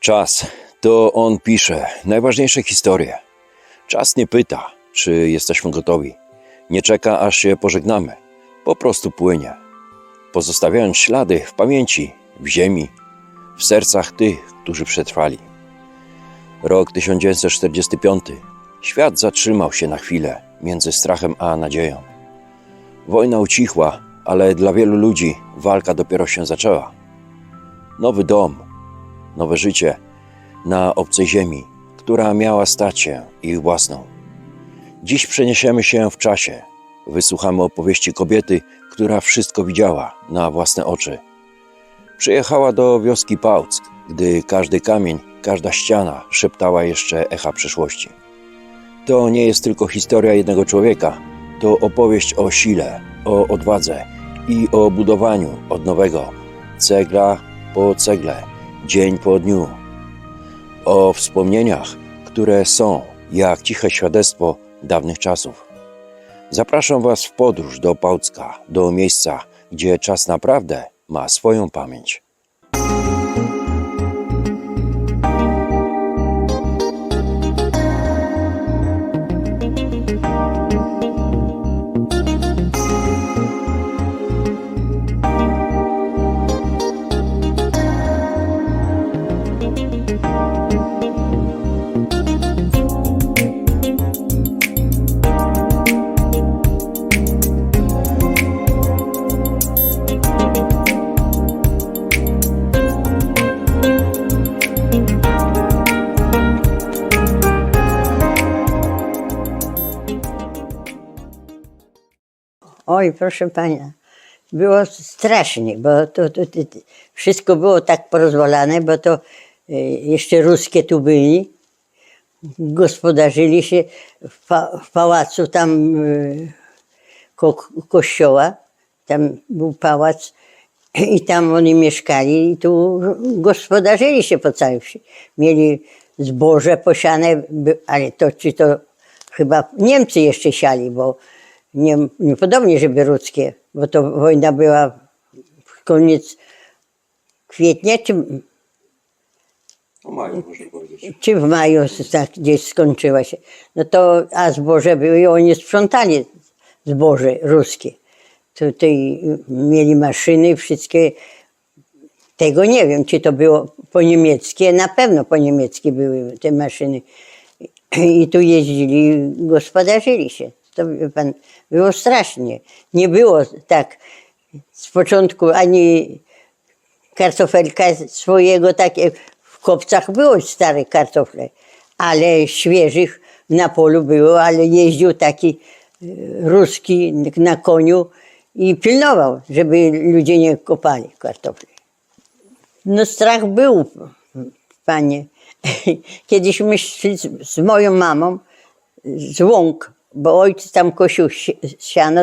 Czas to on pisze najważniejsze historie. Czas nie pyta, czy jesteśmy gotowi. Nie czeka, aż się pożegnamy. Po prostu płynie. Pozostawiając ślady w pamięci, w ziemi, w sercach tych, którzy przetrwali. Rok 1945. Świat zatrzymał się na chwilę między strachem a nadzieją. Wojna ucichła, ale dla wielu ludzi walka dopiero się zaczęła. Nowy dom, nowe życie na obcej ziemi, która miała stać się ich własną. Dziś przeniesiemy się w czasie. Wysłuchamy opowieści kobiety, która wszystko widziała na własne oczy. Przyjechała do wioski Pałck, gdy każdy kamień, każda ściana szeptała jeszcze echa przeszłości. To nie jest tylko historia jednego człowieka, to opowieść o sile, o odwadze i o budowaniu od nowego, cegla po cegle, dzień po dniu. O wspomnieniach, które są jak ciche świadectwo dawnych czasów. Zapraszam Was w podróż do Pałcka, do miejsca, gdzie czas naprawdę ma swoją pamięć. Oj, proszę pana, było strasznie, bo to, to, to, to wszystko było tak porozwalane, bo to e, jeszcze ruskie tu byli. Gospodarzyli się w, pa, w pałacu tam e, ko, kościoła, tam był pałac i tam oni mieszkali i tu gospodarzyli się po całej wsi. Mieli zboże posiane, ale to czy to chyba Niemcy jeszcze siali, bo nie, niepodobnie, żeby ludzkie, bo to wojna była w koniec kwietnia, czy, czy w maju tak gdzieś skończyła się. No to, a zboże były i oni sprzątali zboże ruskie. Tutaj mieli maszyny, wszystkie. Tego nie wiem, czy to było po niemieckie, na pewno po niemieckie były te maszyny. I tu jeździli, gospodarzyli się. To pan, było strasznie. Nie było tak z początku ani kartofelka swojego takie w kopcach było stare kartofle, ale świeżych na polu było, ale jeździł taki e, ruski na koniu i pilnował, żeby ludzie nie kopali kartofli. No strach był, panie. Kiedyś my szli z, z moją mamą z łąk, bo ojciec tam kosił si- siano,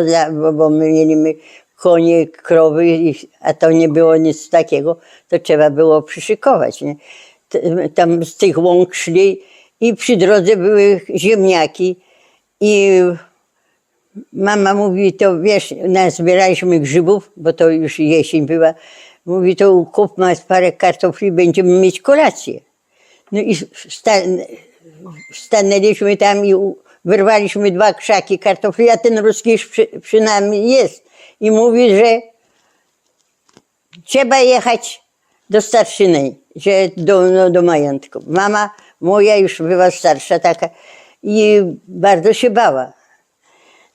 bo, my mieliśmy konie, krowy, a to nie było nic takiego, to trzeba było przyszykować. Nie? Tam z tych łąk szli i przy drodze były ziemniaki i Mama mówi, to wiesz, nazbieraliśmy grzybów, bo to już jesień była. Mówi, to kupmy parę kartofli, będziemy mieć kolację. No i sta, stanęliśmy tam i wyrwaliśmy dwa krzaki kartofli, a ten ruski już przy, przy nami jest. I mówi, że trzeba jechać do starszyny, że do, no, do majątku. Mama moja już była starsza taka i bardzo się bała.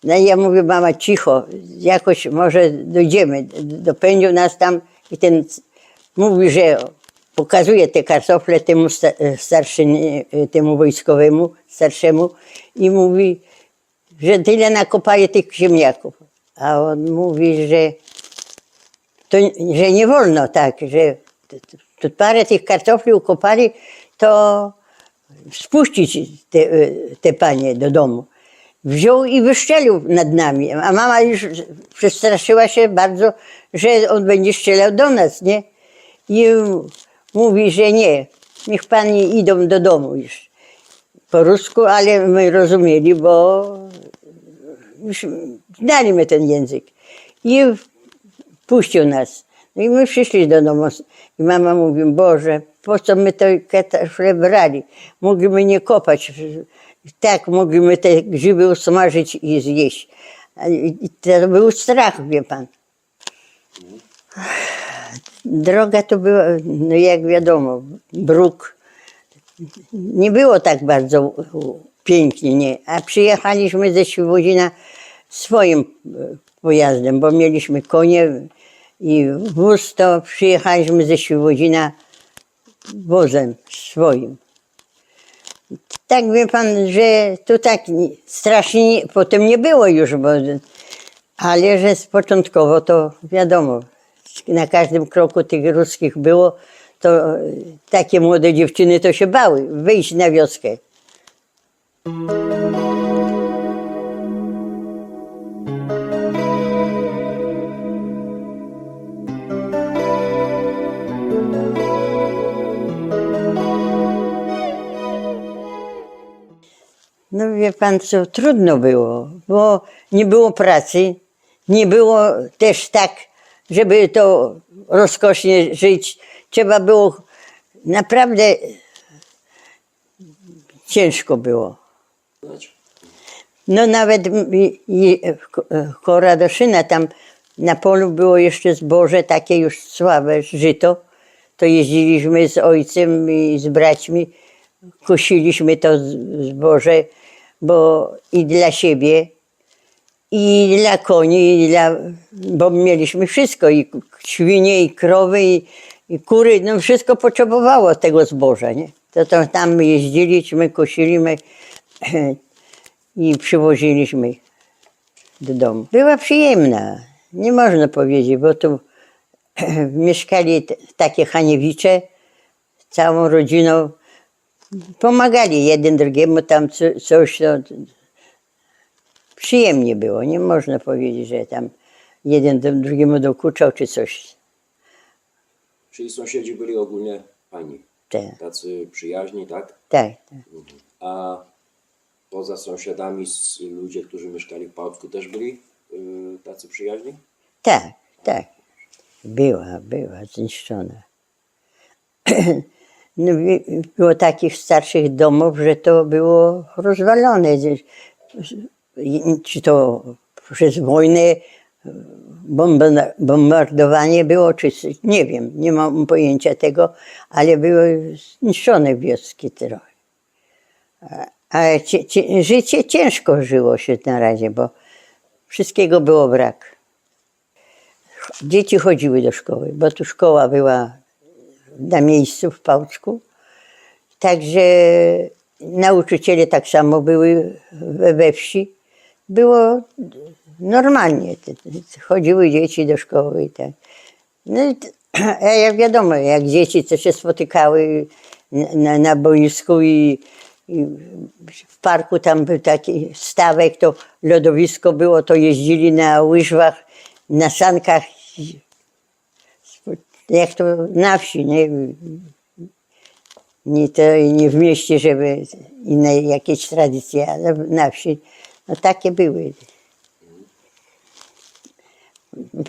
No i ja mówię, mama, cicho, jakoś może dojdziemy. Dopędził nas tam i ten mówi, że pokazuje te kartofle temu sta- starszyni, temu wojskowemu, starszemu i mówi, że tyle nakopali tych ziemniaków. A on mówi, że to, że nie wolno tak, że t- t- t- parę tych kartofli ukopali, to spuścić te, te panie do domu. Wziął i wyszczelił nad nami, a mama już przestraszyła się bardzo, że on będzie strzelał do nas, nie? I mówi, że nie, niech pani idą do domu już. Po rusku, ale my rozumieli, bo znaliśmy ten język. I puścił nas No i my przyszli do domu i mama mówi, Boże, po co my te kartofle brali? Mogliśmy nie kopać. Tak, mogliśmy te grzyby usmażyć i zjeść. I To był strach, wie pan. Droga to była, no jak wiadomo, bruk. Nie było tak bardzo pięknie, nie. A przyjechaliśmy ze Świebodzina swoim pojazdem, bo mieliśmy konie i wóz, to przyjechaliśmy ze Świebodzina wozem swoim. Tak wie pan, że to tak nie- strasznie nie- potem nie było już, bo, ale że początkowo to wiadomo, na każdym kroku tych ruskich było, to e, takie młode dziewczyny to się bały wyjść na wioskę. No wie pan co, trudno było, bo nie było pracy, nie było też tak, żeby to rozkosznie żyć. Trzeba było, naprawdę ciężko było. No nawet m- i- i koło Radoszyna, tam na polu było jeszcze zboże takie już słabe, żyto. To jeździliśmy z ojcem i z braćmi, kosiliśmy to zboże, bo i dla siebie, i dla koni, i dla, bo mieliśmy wszystko, i świnie, i krowy, i, i kury, no wszystko potrzebowało tego zboża, nie? To, to tam jeździliśmy, kosiliśmy i przywoziliśmy do domu. Była przyjemna, nie można powiedzieć, bo tu mieszkali takie Haniewicze, całą rodziną, pomagali jeden drugiemu tam co, coś, no, przyjemnie było, nie można powiedzieć, że tam jeden drugiemu dokuczał czy coś. Czyli sąsiedzi byli ogólnie fajni, Tak, tacy przyjaźni, tak? tak. tak. A poza sąsiadami ludzie, którzy mieszkali w Pałacku też byli y, tacy przyjaźni? Tak, tak. Była, była zniszczona. No, było takich starszych domów, że to było rozwalone. Czy to przez wojnę bomba- bombardowanie było, czy nie wiem, nie mam pojęcia tego, ale były zniszczone wioski trochę. Ale cie, cie, życie ciężko żyło się na razie, bo wszystkiego było brak. Dzieci chodziły do szkoły, bo tu szkoła była na miejscu w Pałczku. Także nauczyciele tak samo były we wsi. Było normalnie. Chodziły dzieci do szkoły i tak. No i a jak wiadomo, jak dzieci to się spotykały na, na boisku i, i w parku tam był taki stawek, to lodowisko było, to jeździli na łyżwach, na sankach, jak to na wsi, nie? Nie, to nie w mieście, żeby inne jakieś tradycje, ale na wsi. No takie były.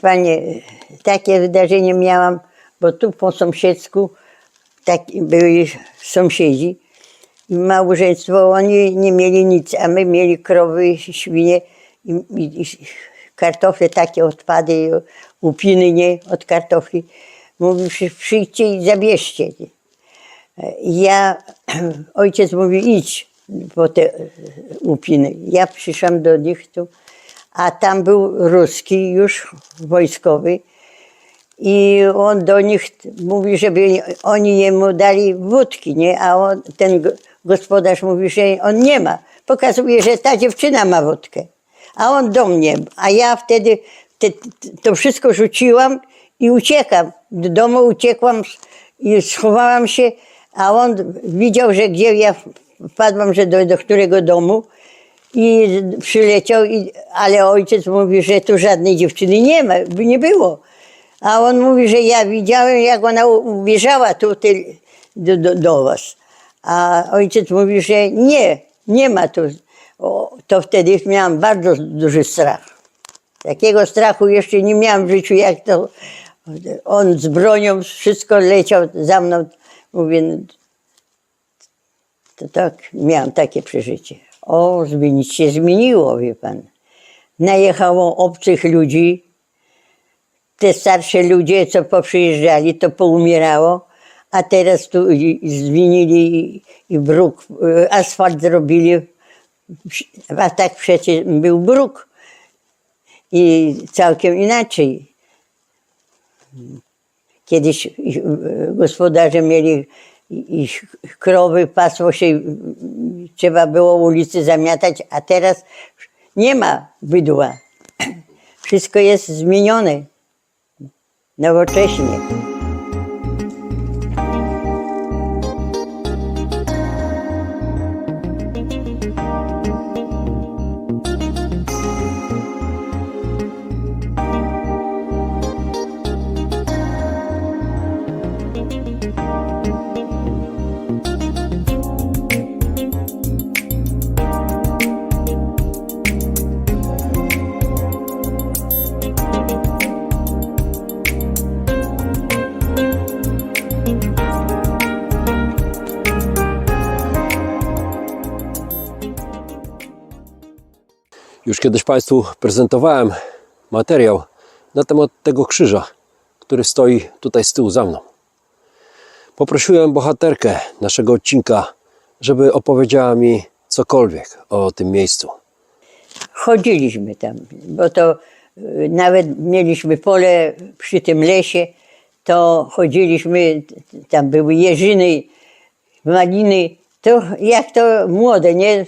Panie, takie wydarzenie miałam, bo tu po sąsiedzku tak, byli sąsiedzi i małżeństwo, oni nie mieli nic, a my mieli krowy, świnie i, i, i kartofle, takie odpady, upiny nie, od kartofli. Mówi, przy, przyjdźcie i zabierzcie. Ja, ojciec mówi, idź po te e, upiny. Ja przyszłam do nich tu, a tam był ruski już wojskowy i on do nich mówi, żeby oni jemu dali wódki, nie? A on, ten go- gospodarz mówi, że on nie ma. Pokazuje, że ta dziewczyna ma wódkę. A on do mnie, a ja wtedy te, to wszystko rzuciłam i uciekam. Do domu uciekłam i schowałam się, a on widział, że gdzie ja wpadłam, że do, do którego domu i przyleciał, i, ale ojciec mówi, że tu żadnej dziewczyny nie ma, by nie było. A on mówi, że ja widziałem, jak ona ubieżała tu ty, do, do, do was. A ojciec mówi, że nie, nie ma tu. O, to wtedy miałam bardzo duży strach. Takiego strachu jeszcze nie miałam w życiu, jak to On z bronią, wszystko leciał za mną. Mówię, to tak, miałam takie przeżycie. O, zmienić się zmieniło, wie pan. Najechało obcych ludzi, te starsze ludzie, co poprzyjeżdżali, to poumierało, a teraz tu zmienili i- bruk, y, asfalt zrobili, a tak przecież był bruk i całkiem inaczej. Kiedyś y, gospodarze mieli i krowy, pasło się, trzeba było ulicy zamiatać, a teraz nie ma bydła. Wszystko jest zmienione nowocześnie. Kiedyś Państwu prezentowałem materiał na temat tego krzyża, który stoi tutaj z tyłu za mną. Poprosiłem bohaterkę naszego odcinka, żeby opowiedziała mi cokolwiek o tym miejscu. Chodziliśmy tam, bo to y, nawet mieliśmy pole przy tym lesie, to chodziliśmy, tam były jeżyny, maliny, to jak to młode, nie?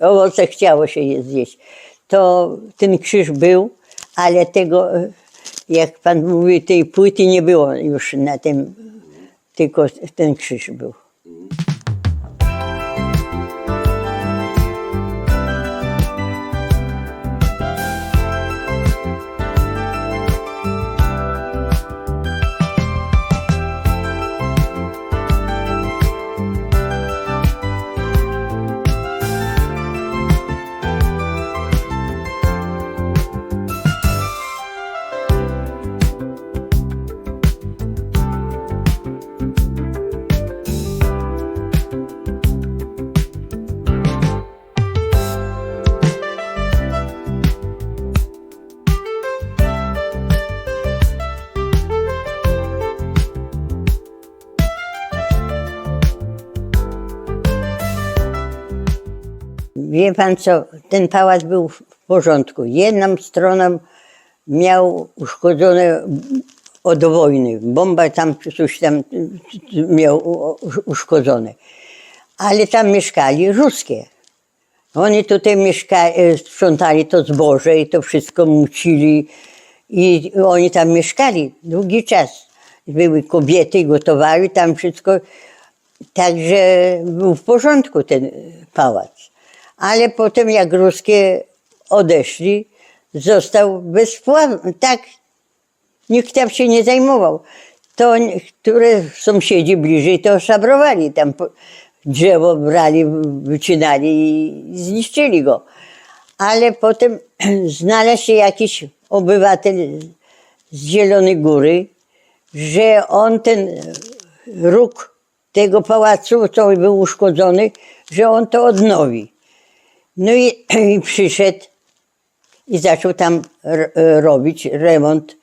Owoce chciało się je zjeść. To ten krzyż był, ale tego, jak pan mówi, tej płyty nie było już na tym, tylko ten krzyż był. Wie pan co, ten pałac był w porządku. Jedną stroną miał uszkodzone od wojny. Bomba tam coś tam miał uszkodzone. Ale tam mieszkali ruskie. Oni tutaj mieszka- e, sprzątali to zboże i to wszystko mucili. I oni tam mieszkali długi czas. Były kobiety, gotowali tam wszystko. Także był w porządku ten pałac. Ale potem jak ruskie odeszli, został bezpłatny. Tak, nikt tam się nie zajmował. To niektóre sąsiedzi bliżej to szabrowali. Tam drzewo brali, wycinali i zniszczyli go. Ale potem znalazł się jakiś obywatel z Zielonej Góry, że on ten róg tego pałacu, co był uszkodzony, że on to odnowi. No i, i przyszedł i zaczął tam r- robić remont,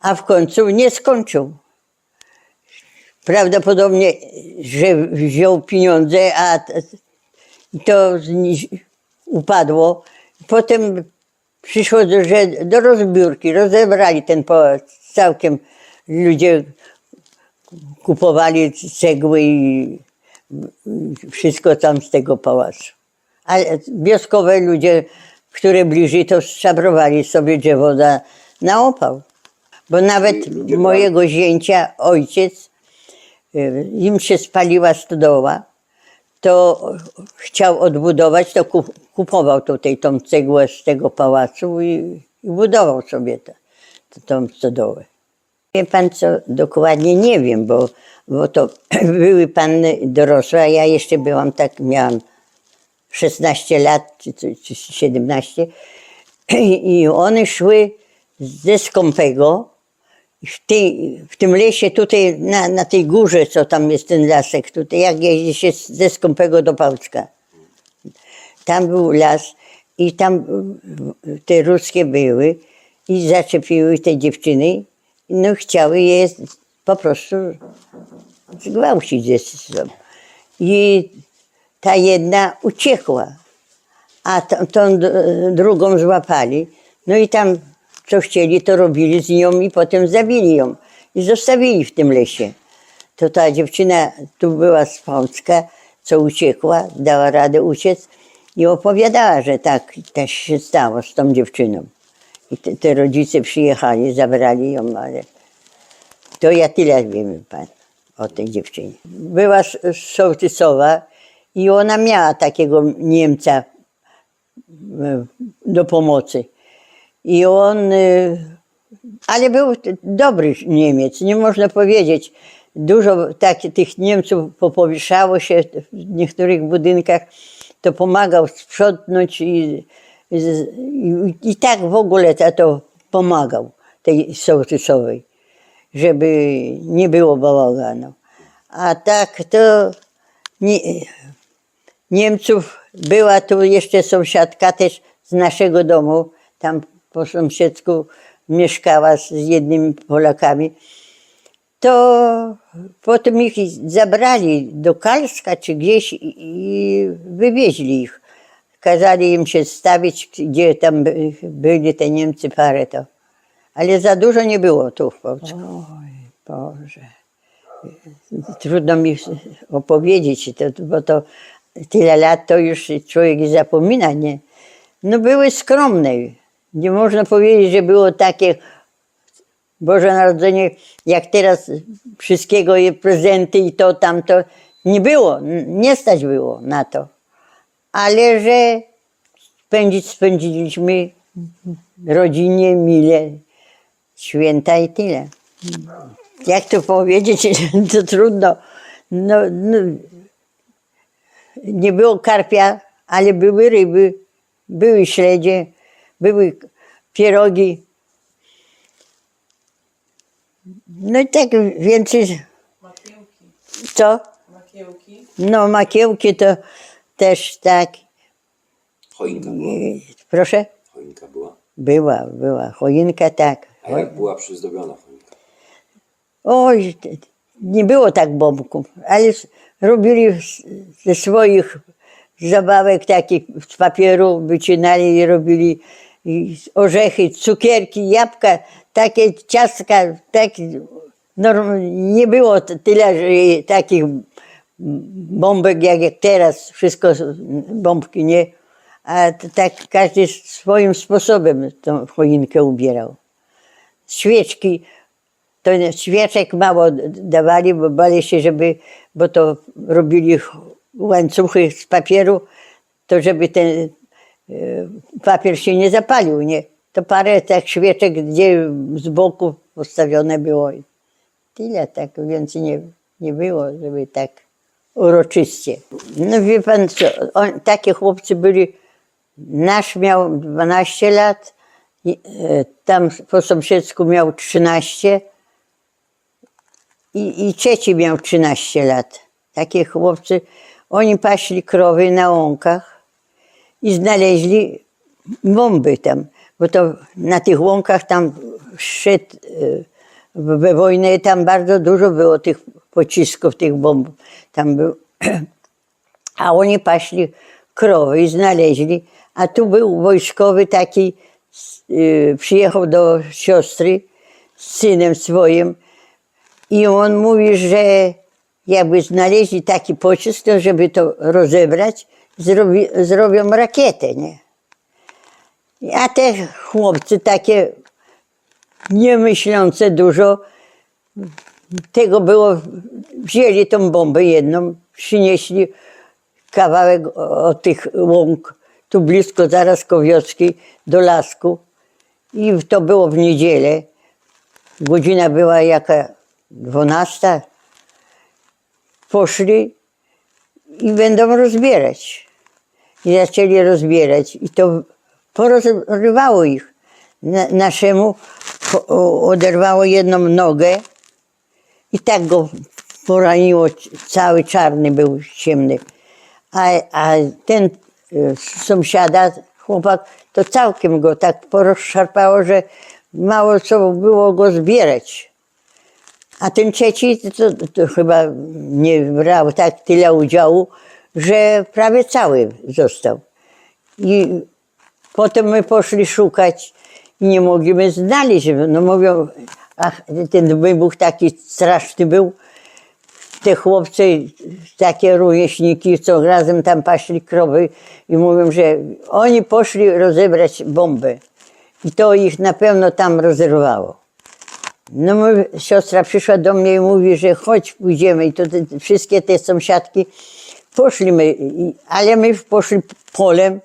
a w końcu nie skończył. Prawdopodobnie, że wziął pieniądze, a to upadło. Potem przyszło, do, że do rozbiórki, rozebrali ten pałac całkiem. Ludzie kupowali cegły i wszystko tam z tego pałacu. Ale wioskowe ludzie, które bliżej, to szabrowali sobie drzewo na, na opał. Bo nawet mojego zięcia ojciec, y, im się spaliła stodoła, to chciał odbudować, to kup, kupował tutaj tą cegłę z tego pałacu i, i budował sobie to, tą stodołę. Wie pan co, dokładnie nie wiem, bo, bo to były panny dorosłe, a ja jeszcze byłam tak, miałam 16 lat czy, czy, czy 17 i, one szły ze Skąpego w, tej, w tym lesie tutaj, na, na tej górze, co tam jest ten lasek, tutaj jak jeździ się ze Skąpego do Pałcka. Tam był las i tam te ruskie były i zaczepiły te dziewczyny, no chciały je po prostu zgwałcić ze sobą. I ta jedna uciekła, a tą, tą drugą złapali. No i tam co chcieli, to robili z nią i potem zabili ją. I zostawili w tym lesie. To ta dziewczyna tu była z Polska, co uciekła, dała radę uciec i opowiadała, że tak też się stało z tą dziewczyną. I te, te rodzice przyjechali, zabrali ją, ale to ja tyle wiem pan o tej dziewczynie. Była z Sołtysowa i ona miała takiego Niemca e, do pomocy. I on, e, ale był dobry Niemiec, nie można powiedzieć. Dużo tak, tych Niemców popowieszało się w niektórych budynkach, to pomagał sprzątnąć i, i, i tak w ogóle to, to pomagał tej sołtysowej żeby nie było bałaganu. A tak to nie, Niemców była tu jeszcze sąsiadka też z naszego domu, tam po sąsiedzku mieszkała z jednymi Polakami. To potem ich zabrali do Kalska czy gdzieś i- wywieźli ich. Kazali im się stawić, gdzie tam by- byli te Niemcy parę to. Ale za dużo nie było tu w Polsce. Oj, Boże. Trudno mi opowiedzieć, to, bo to tyle lat to już człowiek zapomina, nie? No były skromne. Nie można powiedzieć, że było takie Boże Narodzenie, jak teraz wszystkiego prezenty i to, tamto. Nie było, nie stać było na to. Ale że spędzić spędziliśmy rodzinnie, mile, święta i tyle. Jak to powiedzieć, to trudno. No, no, nie było karpia, ale były ryby, były śledzie, były pierogi. No i tak więcej, Makiełki. co? Makiełki. No makiełki to też tak. Choinka była. e, Proszę? Choinka była. Była, była. Choinka tak. A jak była przyzdobiona choinka? Oj, nie było tak bombków, ale robili ze swoich zabawek takich z papieru, wycinali i robili orzechy, cukierki, jabłka, takie ciastka, tak, nie było tyle że takich bombek jak, teraz, wszystko bombki, nie? A tak każdy swoim sposobem tą choinkę ubierał. Świeczki, to świeczek mało dawali, bo bali się, żeby, bo to robili ch- łańcuchy z papieru, to żeby ten e, papier się nie zapalił, nie? To parę tak świeczek, gdzie z boku postawione było. Tyle, tak więcej nie, nie było, żeby tak uroczyście. No wie pan co, on, takie chłopcy byli, nasz miał 12 lat, e, tam po sąsiedzku miał 13 i, i trzeci miał 13 lat. Takie chłopcy, oni paśli krowy na łąkach i znaleźli bomby tam, bo to na tych łąkach tam szedł e, we wojnę tam bardzo dużo było tych pocisków, tych bomb. Tam był, a oni paśli krowy i znaleźli, a tu był wojskowy taki, y, przyjechał do siostry z synem swoim i on mówi, że jakby znaleźli taki pocisk, to żeby to rozebrać, zrobi, zrobią rakietę, nie? A te chłopcy takie niemyślące dużo, tego było, wzięli tą bombę jedną, przynieśli kawałek od tych łąk, tu blisko zaraz Kowiocki, do lasku. I to było w niedzielę. Godzina była jaka? Dwunasta. Poszli i będą rozbierać. I zaczęli rozbierać. I to porozrywało ich. Na, naszemu oderwało jedną nogę i tak go poraniło, cały czarny był, ciemny. A, a ten e, sąsiada, chłopak, to całkiem go tak porozszarpało, że mało co było go zbierać. A ten trzeci to, to chyba nie brał tak tyle udziału, że prawie cały został. I potem my poszli szukać i nie mogliśmy znaleźć. No mówią, ach, ten wybuch taki straszny był. Te chłopcy, takie rówieśniki, co razem tam paśli krowy i mówią, że oni poszli rozebrać bombę. I to ich na pewno tam rozerwało. No siostra przyszła do mnie i mówi, że chodź pójdziemy. I to te, wszystkie te sąsiadki poszliśmy, ale my poszli polem,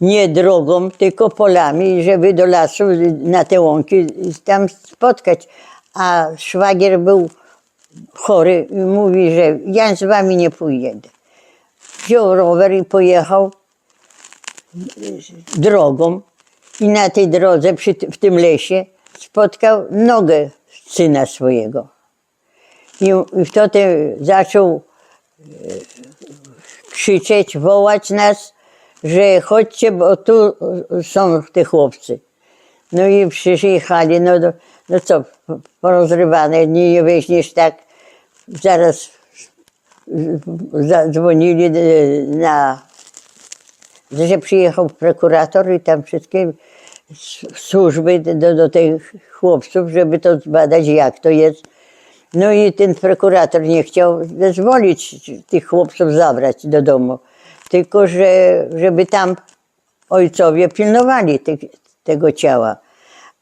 nie drogą, tylko polami, żeby do lasu, na te łąki tam spotkać. A szwagier był chory i mówi, że ja z wami nie pójdę. Wziął rower i pojechał drogą i na tej drodze, przy, w tym lesie, spotkał nogę syna swojego. I, wtedy zaczął e, krzyczeć, wołać nas, że chodźcie, bo tu są te chłopcy. No i przyjechali, no, no co, porozrywane, nie, weźmiesz tak. Zaraz zadzwonili e, na że przyjechał prokurator i tam wszystkie służby do, do tych chłopców, żeby to zbadać, jak to jest. No i ten prokurator nie chciał zezwolić tych chłopców zabrać do domu, tylko że, żeby tam ojcowie pilnowali tych, tego ciała.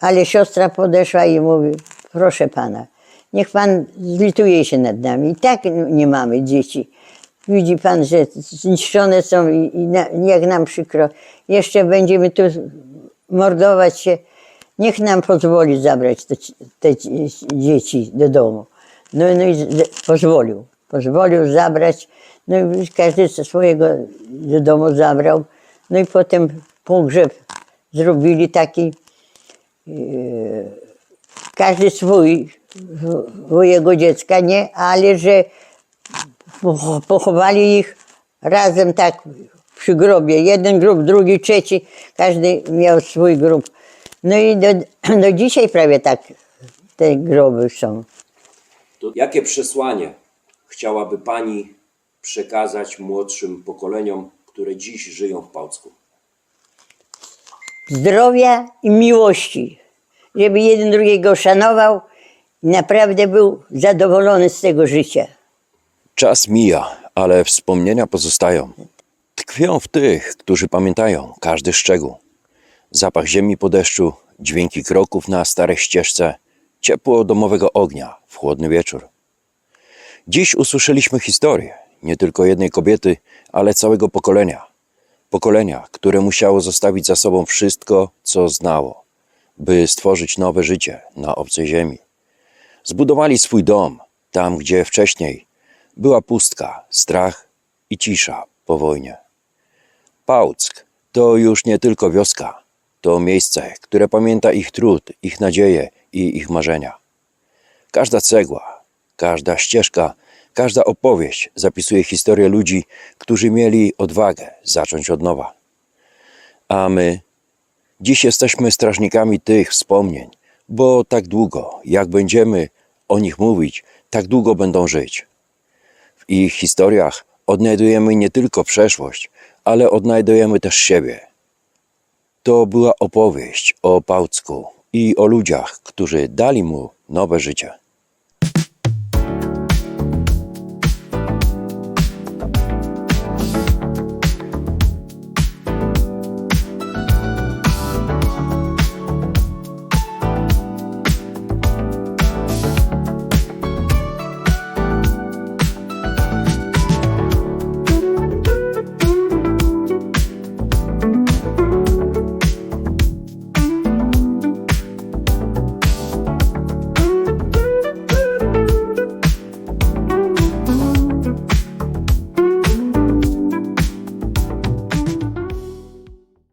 Ale siostra podeszła i mówi, proszę pana, niech pan zlituje się nad nami. I tak nie mamy dzieci. Widzi pan, że zniszczone są i, i na, jak nam przykro. Jeszcze będziemy tu mordować się. Niech nam pozwoli zabrać te, te dzieci do domu. No, no i pozwolił. Pozwolił zabrać. No i każdy swojego do domu zabrał. No i potem pogrzeb zrobili taki każdy swój, swojego dziecka, nie, ale że poch- pochowali ich razem tak przy grobie. Jeden grób, drugi, trzeci, każdy miał swój grób. No i do, do dzisiaj prawie tak te groby są. To jakie przesłanie chciałaby Pani przekazać młodszym pokoleniom, które dziś żyją w Pałcku? Zdrowia i miłości, żeby jeden drugiego szanował i naprawdę był zadowolony z tego życia. Czas mija, ale wspomnienia pozostają. Tkwią w tych, którzy pamiętają każdy szczegół. Zapach ziemi po deszczu, dźwięki kroków na starej ścieżce, ciepło domowego ognia w chłodny wieczór. Dziś usłyszeliśmy historię nie tylko jednej kobiety, ale całego pokolenia. Pokolenia, które musiało zostawić za sobą wszystko, co znało, by stworzyć nowe życie na obcej ziemi. Zbudowali swój dom tam, gdzie wcześniej była pustka, strach i cisza po wojnie. Pałck to już nie tylko wioska, to miejsce, które pamięta ich trud, ich nadzieje i ich marzenia. Każda cegła, każda ścieżka, każda opowieść zapisuje historię ludzi, którzy mieli odwagę zacząć od nowa. A my Dziś jesteśmy strażnikami tych wspomnień, bo tak długo, jak będziemy o nich mówić, tak długo będą żyć. W ich historiach odnajdujemy nie tylko przeszłość, ale odnajdujemy też siebie. To była opowieść o Pałcku i o ludziach, którzy dali mu nowe życie.